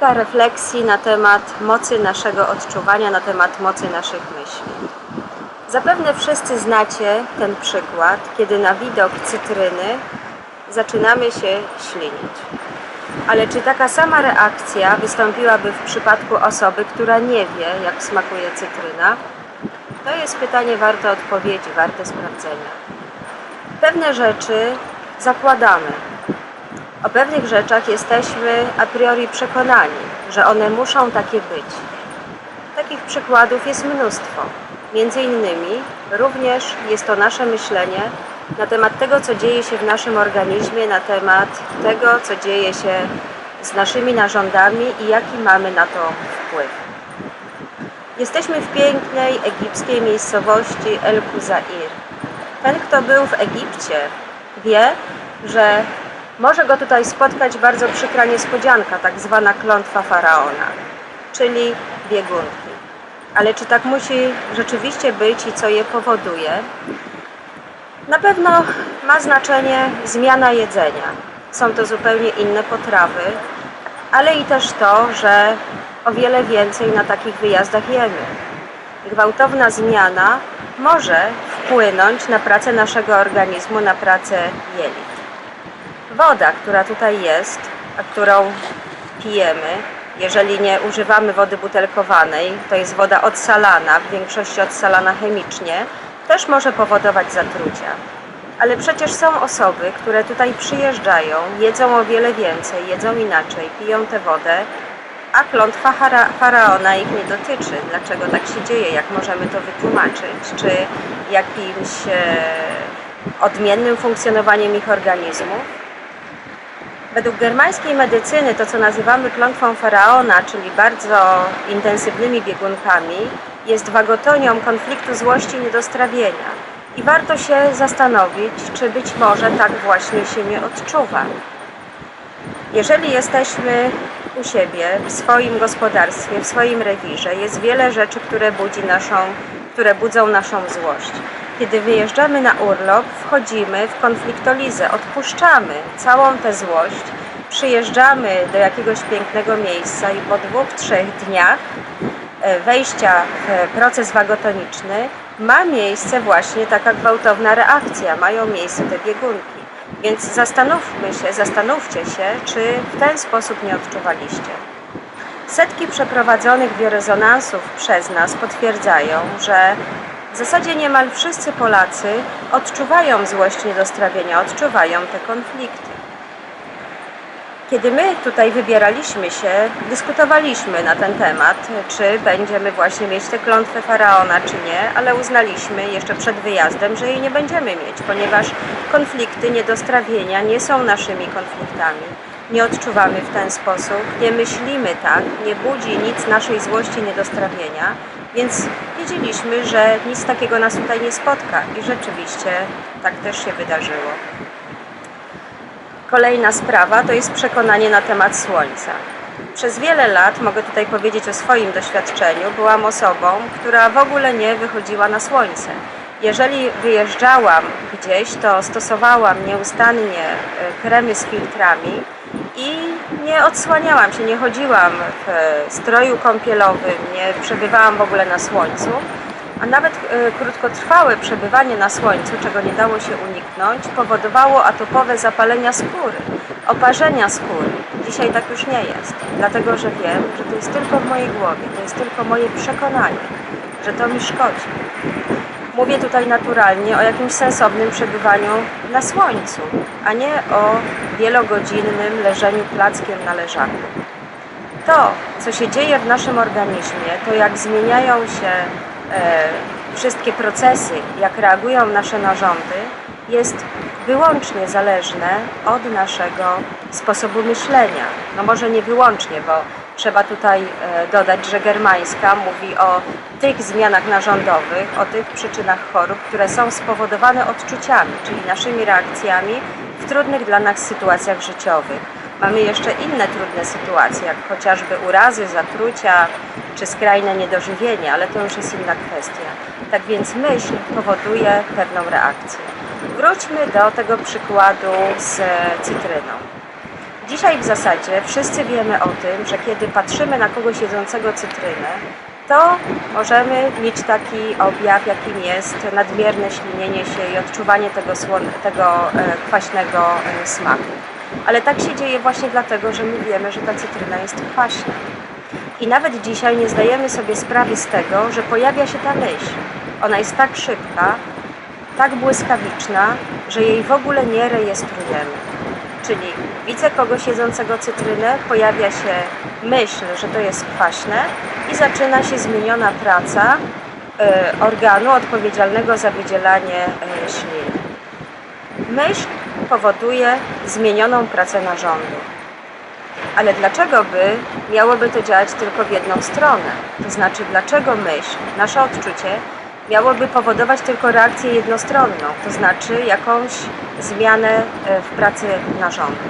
kilka refleksji na temat mocy naszego odczuwania, na temat mocy naszych myśli. Zapewne wszyscy znacie ten przykład, kiedy na widok cytryny zaczynamy się ślinić. Ale czy taka sama reakcja wystąpiłaby w przypadku osoby, która nie wie, jak smakuje cytryna? To jest pytanie warte odpowiedzi, warte sprawdzenia. Pewne rzeczy zakładamy. O pewnych rzeczach jesteśmy a priori przekonani, że one muszą takie być. Takich przykładów jest mnóstwo. Między innymi również jest to nasze myślenie na temat tego, co dzieje się w naszym organizmie, na temat tego, co dzieje się z naszymi narządami i jaki mamy na to wpływ. Jesteśmy w pięknej egipskiej miejscowości El Kuzair. Ten, kto był w Egipcie, wie, że może go tutaj spotkać bardzo przykra niespodzianka, tak zwana klątwa faraona, czyli biegunki. Ale czy tak musi rzeczywiście być i co je powoduje? Na pewno ma znaczenie zmiana jedzenia. Są to zupełnie inne potrawy, ale i też to, że o wiele więcej na takich wyjazdach jemy. Gwałtowna zmiana może wpłynąć na pracę naszego organizmu, na pracę jelit. Woda, która tutaj jest, a którą pijemy, jeżeli nie używamy wody butelkowanej, to jest woda odsalana, w większości odsalana chemicznie, też może powodować zatrucia. Ale przecież są osoby, które tutaj przyjeżdżają, jedzą o wiele więcej, jedzą inaczej, piją tę wodę, a klątwa fara- faraona ich nie dotyczy. Dlaczego tak się dzieje? Jak możemy to wytłumaczyć? Czy jakimś e, odmiennym funkcjonowaniem ich organizmów? Według germańskiej medycyny to, co nazywamy klątwą faraona, czyli bardzo intensywnymi biegunkami, jest wagotonią konfliktu złości i niedostrawienia. I warto się zastanowić, czy być może tak właśnie się nie odczuwa. Jeżeli jesteśmy u siebie, w swoim gospodarstwie, w swoim rewirze, jest wiele rzeczy, które, budzi naszą, które budzą naszą złość. Kiedy wyjeżdżamy na urlop, wchodzimy w konfliktolizę, odpuszczamy całą tę złość, przyjeżdżamy do jakiegoś pięknego miejsca i po dwóch, trzech dniach e, wejścia w proces wagotoniczny ma miejsce właśnie taka gwałtowna reakcja, mają miejsce te biegunki. Więc zastanówmy się, zastanówcie się, czy w ten sposób nie odczuwaliście. Setki przeprowadzonych biorezonansów przez nas potwierdzają, że w zasadzie niemal wszyscy Polacy odczuwają złość niedostrawienia, odczuwają te konflikty. Kiedy my tutaj wybieraliśmy się, dyskutowaliśmy na ten temat, czy będziemy właśnie mieć tę klątwę faraona, czy nie, ale uznaliśmy jeszcze przed wyjazdem, że jej nie będziemy mieć, ponieważ konflikty niedostrawienia nie są naszymi konfliktami. Nie odczuwamy w ten sposób, nie myślimy tak, nie budzi nic naszej złości niedostrawienia, więc wiedzieliśmy, że nic takiego nas tutaj nie spotka i rzeczywiście tak też się wydarzyło. Kolejna sprawa to jest przekonanie na temat słońca. Przez wiele lat, mogę tutaj powiedzieć o swoim doświadczeniu, byłam osobą, która w ogóle nie wychodziła na słońce. Jeżeli wyjeżdżałam gdzieś, to stosowałam nieustannie e, kremy z filtrami i nie odsłaniałam się, nie chodziłam w e, stroju kąpielowym, nie przebywałam w ogóle na słońcu. A nawet e, krótkotrwałe przebywanie na słońcu, czego nie dało się uniknąć, powodowało atopowe zapalenia skóry, oparzenia skóry. Dzisiaj tak już nie jest, dlatego że wiem, że to jest tylko w mojej głowie, to jest tylko moje przekonanie, że to mi szkodzi. Mówię tutaj naturalnie o jakimś sensownym przebywaniu na słońcu, a nie o wielogodzinnym leżeniu plackiem na leżaku. To, co się dzieje w naszym organizmie, to jak zmieniają się e, wszystkie procesy, jak reagują nasze narządy, jest wyłącznie zależne od naszego sposobu myślenia. No może nie wyłącznie, bo trzeba tutaj e, dodać, że germańska mówi o tych zmianach narządowych, o tych przyczynach chorób, które są spowodowane odczuciami, czyli naszymi reakcjami w trudnych dla nas sytuacjach życiowych. Mamy jeszcze inne trudne sytuacje, jak chociażby urazy, zatrucia czy skrajne niedożywienie, ale to już jest inna kwestia. Tak więc myśl powoduje pewną reakcję. Wróćmy do tego przykładu z cytryną. Dzisiaj w zasadzie wszyscy wiemy o tym, że kiedy patrzymy na kogoś jedzącego cytrynę, to możemy mieć taki objaw, jakim jest nadmierne ślinienie się i odczuwanie tego, słon- tego e, kwaśnego e, smaku. Ale tak się dzieje właśnie dlatego, że my wiemy, że ta cytryna jest kwaśna. I nawet dzisiaj nie zdajemy sobie sprawy z tego, że pojawia się ta myśl. Ona jest tak szybka, tak błyskawiczna, że jej w ogóle nie rejestrujemy. Czyli widzę kogoś jedzącego cytrynę, pojawia się myśl, że to jest kwaśne i zaczyna się zmieniona praca e, organu odpowiedzialnego za wydzielanie e, ślin. Myśl powoduje zmienioną pracę narządu. Ale dlaczego by miałoby to działać tylko w jedną stronę? To znaczy, dlaczego myśl, nasze odczucie miałoby powodować tylko reakcję jednostronną, to znaczy jakąś zmianę e, w pracy narządu.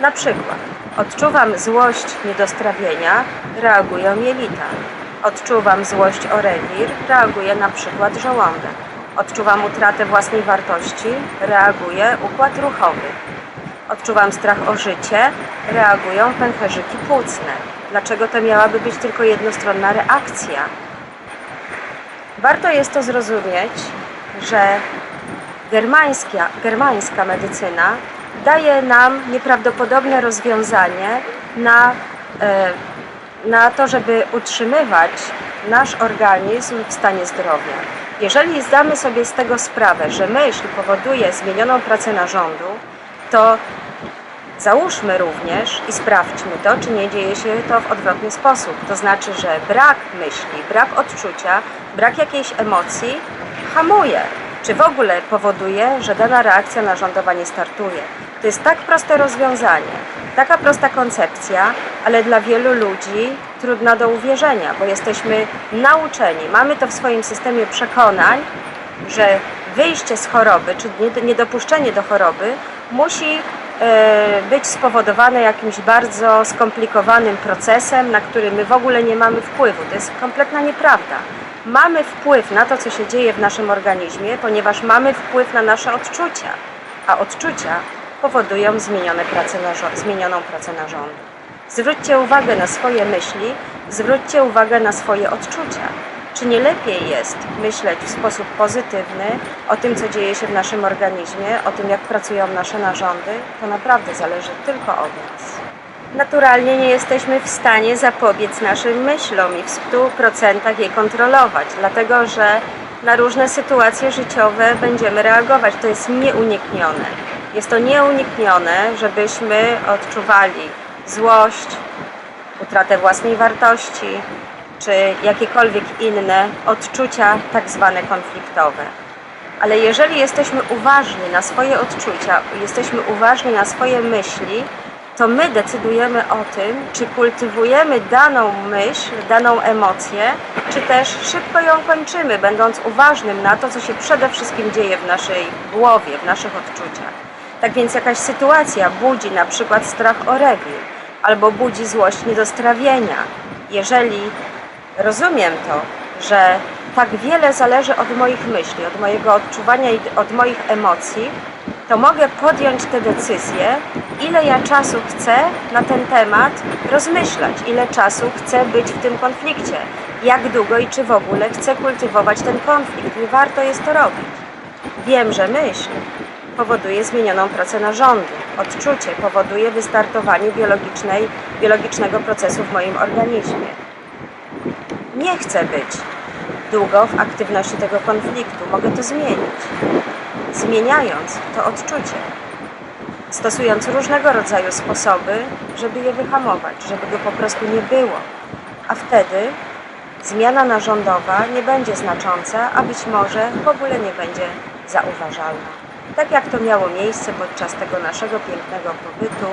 Na przykład odczuwam złość niedostrawienia, reagują jelita. Odczuwam złość o rewir, reaguje na przykład żołądek. Odczuwam utratę własnej wartości, reaguje układ ruchowy. Odczuwam strach o życie, reagują pęcherzyki płucne. Dlaczego to miałaby być tylko jednostronna reakcja? Warto jest to zrozumieć, że germańska, germańska medycyna daje nam nieprawdopodobne rozwiązanie na, e, na to, żeby utrzymywać nasz organizm w stanie zdrowia. Jeżeli zdamy sobie z tego sprawę, że myśl powoduje zmienioną pracę narządu, to Załóżmy również i sprawdźmy to, czy nie dzieje się to w odwrotny sposób. To znaczy, że brak myśli, brak odczucia, brak jakiejś emocji hamuje, czy w ogóle powoduje, że dana reakcja narządowa nie startuje. To jest tak proste rozwiązanie, taka prosta koncepcja, ale dla wielu ludzi trudna do uwierzenia, bo jesteśmy nauczeni, mamy to w swoim systemie przekonań, że wyjście z choroby, czy nie- niedopuszczenie do choroby musi być spowodowane jakimś bardzo skomplikowanym procesem, na który my w ogóle nie mamy wpływu. To jest kompletna nieprawda. Mamy wpływ na to, co się dzieje w naszym organizmie, ponieważ mamy wpływ na nasze odczucia, a odczucia powodują zmienione narzo- zmienioną pracę narządu. Zwróćcie uwagę na swoje myśli, zwróćcie uwagę na swoje odczucia. Czy nie lepiej jest myśleć w sposób pozytywny o tym, co dzieje się w naszym organizmie, o tym, jak pracują nasze narządy? To naprawdę zależy tylko od nas. Naturalnie nie jesteśmy w stanie zapobiec naszym myślom i w 100% je kontrolować, dlatego że na różne sytuacje życiowe będziemy reagować. To jest nieuniknione. Jest to nieuniknione, żebyśmy odczuwali złość, utratę własnej wartości, czy jakiekolwiek inne odczucia tak zwane konfliktowe. Ale jeżeli jesteśmy uważni na swoje odczucia, jesteśmy uważni na swoje myśli, to my decydujemy o tym, czy kultywujemy daną myśl, daną emocję, czy też szybko ją kończymy, będąc uważnym na to, co się przede wszystkim dzieje w naszej głowie, w naszych odczuciach. Tak więc jakaś sytuacja budzi na przykład strach o rewir, albo budzi złość niedostrawienia. Jeżeli rozumiem to, że tak wiele zależy od moich myśli, od mojego odczuwania i od moich emocji, to mogę podjąć tę decyzję, ile ja czasu chcę na ten temat rozmyślać, ile czasu chcę być w tym konflikcie, jak długo i czy w ogóle chcę kultywować ten konflikt. I warto jest to robić. Wiem, że myśl powoduje zmienioną pracę narządu. Odczucie powoduje wystartowanie biologicznego procesu w moim organizmie. Nie chcę być długo w aktywności tego konfliktu. Mogę to zmienić. Zmieniając to odczucie. Stosując różnego rodzaju sposoby, żeby je wyhamować, żeby go po prostu nie było. A wtedy zmiana narządowa nie będzie znacząca, a być może w ogóle nie będzie zauważalna. Tak jak to miało miejsce podczas tego naszego pięknego pobytu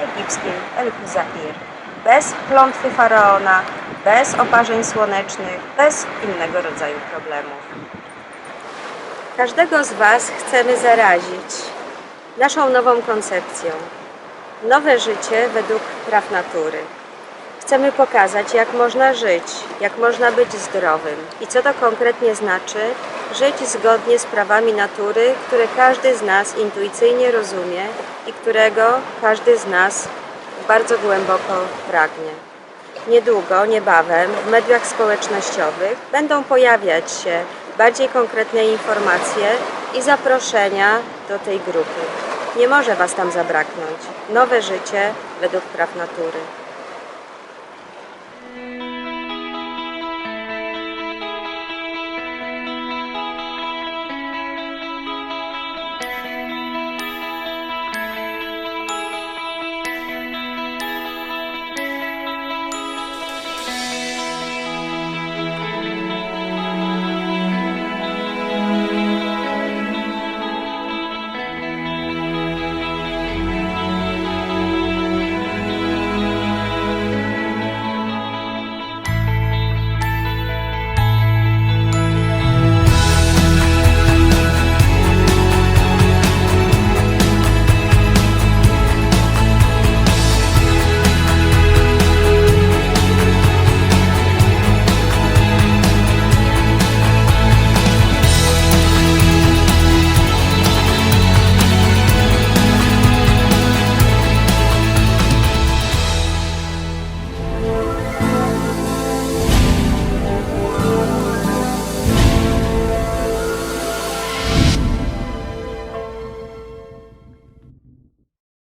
egipskim El Huzair. Bez klątwy faraona, bez oparzeń słonecznych, bez innego rodzaju problemów. Każdego z Was chcemy zarazić naszą nową koncepcją. Nowe życie według praw natury. Chcemy pokazać, jak można żyć, jak można być zdrowym i co to konkretnie znaczy żyć zgodnie z prawami natury, które każdy z nas intuicyjnie rozumie i którego każdy z nas bardzo głęboko pragnie. Niedługo, niebawem w mediach społecznościowych będą pojawiać się bardziej konkretne informacje i zaproszenia do tej grupy. Nie może Was tam zabraknąć. Nowe życie według praw natury.